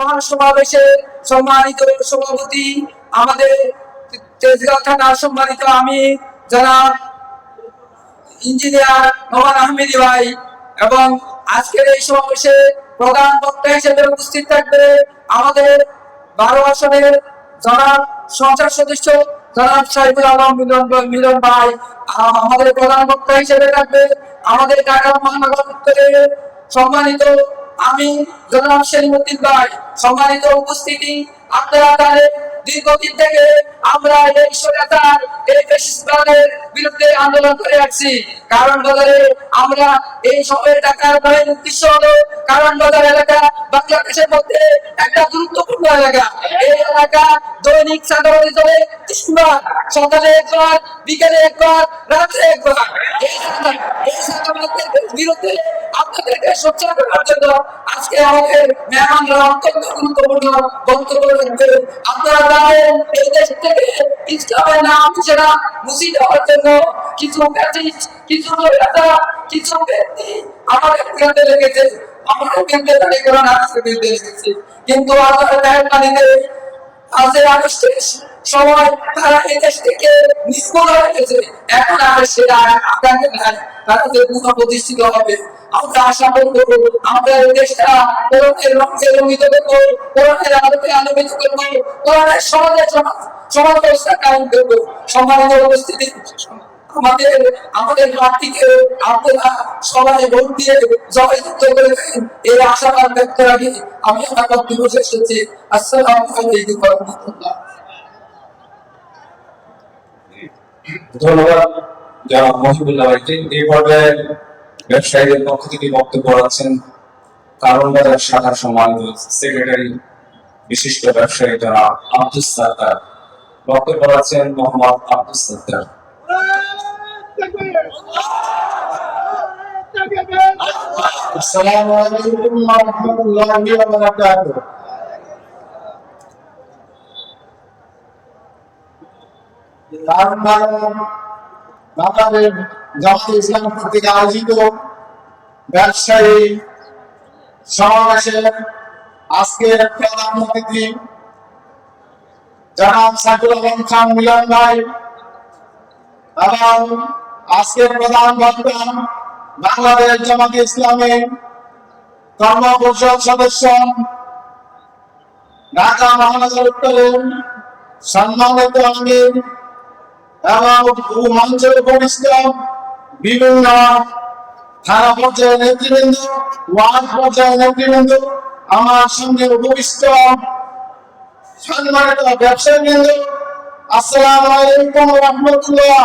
মহাসমাবেশে সম্মানিত সভাপতি, আমাদের তেজগাঁও থানার সম্মানিত আমি যারা ইঞ্জিনিয়ার নোমান আহমেদি ভাই। এবং আজকের এই সমাবেশে প্রধান বক্তা হিসেবে উপস্থিত থাকবে আমাদের বারো আসনের জনাব সংসদ সদস্য, জনাব সাইফুল আলম মিলন মিলন ভাই। আমাদের প্রধান বক্তা হিসেবে থাকবে আমাদের ঢাকা মহানগর সম্মানিত আমি জনাব সেলিমুদ্দিন ভাই, সম্মানিত উপস্থিতি, আপনারা তাহলে দীর্ঘদিন থেকে আমরা এই স্বৈরাচার, এই ফ্যাসিস্টদের বিরুদ্ধে আন্দোলন করে আসছি। কারণ বাজারে আমরা এই টাকার উদ্দেশ্য হলো কারণ বাজার এলাকা বাংলাদেশের মধ্যে একটা গুরুত্বপূর্ণ এলাকা। এই এলাকা দৈনিক চলে তিনবার সকালে একবার, বিকেলে একবার, রাত্রে একবার। এই সাধারণের বিরুদ্ধে আপনাদেরকে সোচ্চার করার জন্য আজকে আমাদের মেহমানরা অত্যন্ত গুরুত্বপূর্ণ বক্তব্য রাখবে আপনারা জানেন, এই দেশ থেকে ইসলামের নাম ছাড়া মুছি দেওয়ার জন্য কিছু কিছু কিছু ব্যক্তি আমাদের কেন্দ্রে লেগেছে আমাদের কেন্দ্রে দাঁড়িয়ে লেগেছে কিন্তু পানিতে সময় তারা এদেশ থেকে এখন আর সেটা আপনাকে নাই। পুনঃ প্রতিষ্ঠিত হবে, আমরা আশা করব, আমরা এই দেশটা কোরআনের রঙে রঙিত করব, কোরআনের আলোকে আলোকিত করব, কোরআনের সমাজের সমাজ সমাজ ব্যবস্থা কায়েম উপস্থিতি আমাদের আমাদের প্রার্থীকে আপনারা সবাই ভোট দিয়ে জয়যুক্ত আশাবাদ ব্যক্ত রাখি। আমি আসসালামু আলাইকুম রাহমাতুল্লাহ। ধন্যবাদ মহিবুল্লাহ এই পর্যায়ে ব্যবসায়ীদের পক্ষ থেকে বক্তব্য রাখছেন কারণ বাজার শাখার সম্মানিত সেক্রেটারি, বিশিষ্ট ব্যবসায়ী জনাব আব্দুল সাত্তার। বক্তব্য রাখছেন মোহাম্মদ আব্দুল সাত্তার। السلام عليكم ورحمة الله وبركاته কারণ বাংলাদেশ জামাত ইসলাম কর্তৃক আয়োজিত ব্যবসায়ী সমাবেশের আজকের প্রধান অতিথি জনাব সাইফুল আলম খান মিলন ভাই এবং আজকের প্রধান বক্তা বাংলাদেশ জামাত ইসলামী কর্ম পরিষদ সদস্য ঢাকা মহানগর উত্তরের সম্মানিত আমির এবং মঞ্চের উপবিষ্ট বিভিন্ন থানা পর্যায়ের নেতৃবৃন্দ, ওয়ার্ড পর্যায়ের নেতৃবৃন্দ, আমার সঙ্গে উপবিষ্ট সম্মানিত ব্যবসায়ীবৃন্দ, আসসালামু আলাইকুম রহমতুল্লাহ।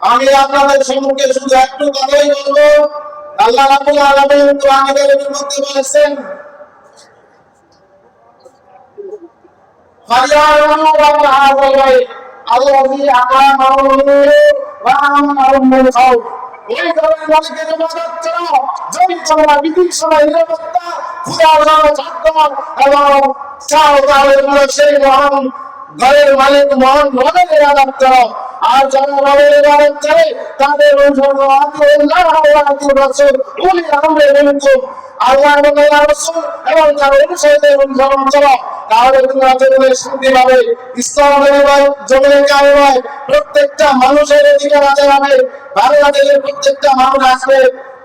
আমি আপনাদের সম্মুখে শুধু একটু কথাই বলব। আল্লাহ রাব্বুল আলামিন কোরআনে কারীমের মধ্যে বলেছেন ঘরের মালিক মহান ভগবানের আদাব করো আর যারা রবের তাদের প্রত্যেকটা মানুষের অধিকার আছে বাংলাদেশের প্রত্যেকটা মানুষ আসবে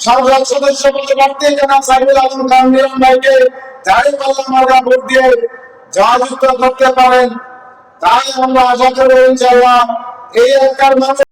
সংসদ সদস্য পদে প্রার্থী জনাব সাইবুল আলম খান ভাইকে জারি করলাম আমরা ভোট দিয়ে জয়যুক্ত করতে পারেন। তাই আমরা আশা করব ইনশাল্লাহ এই এলাকার মানুষ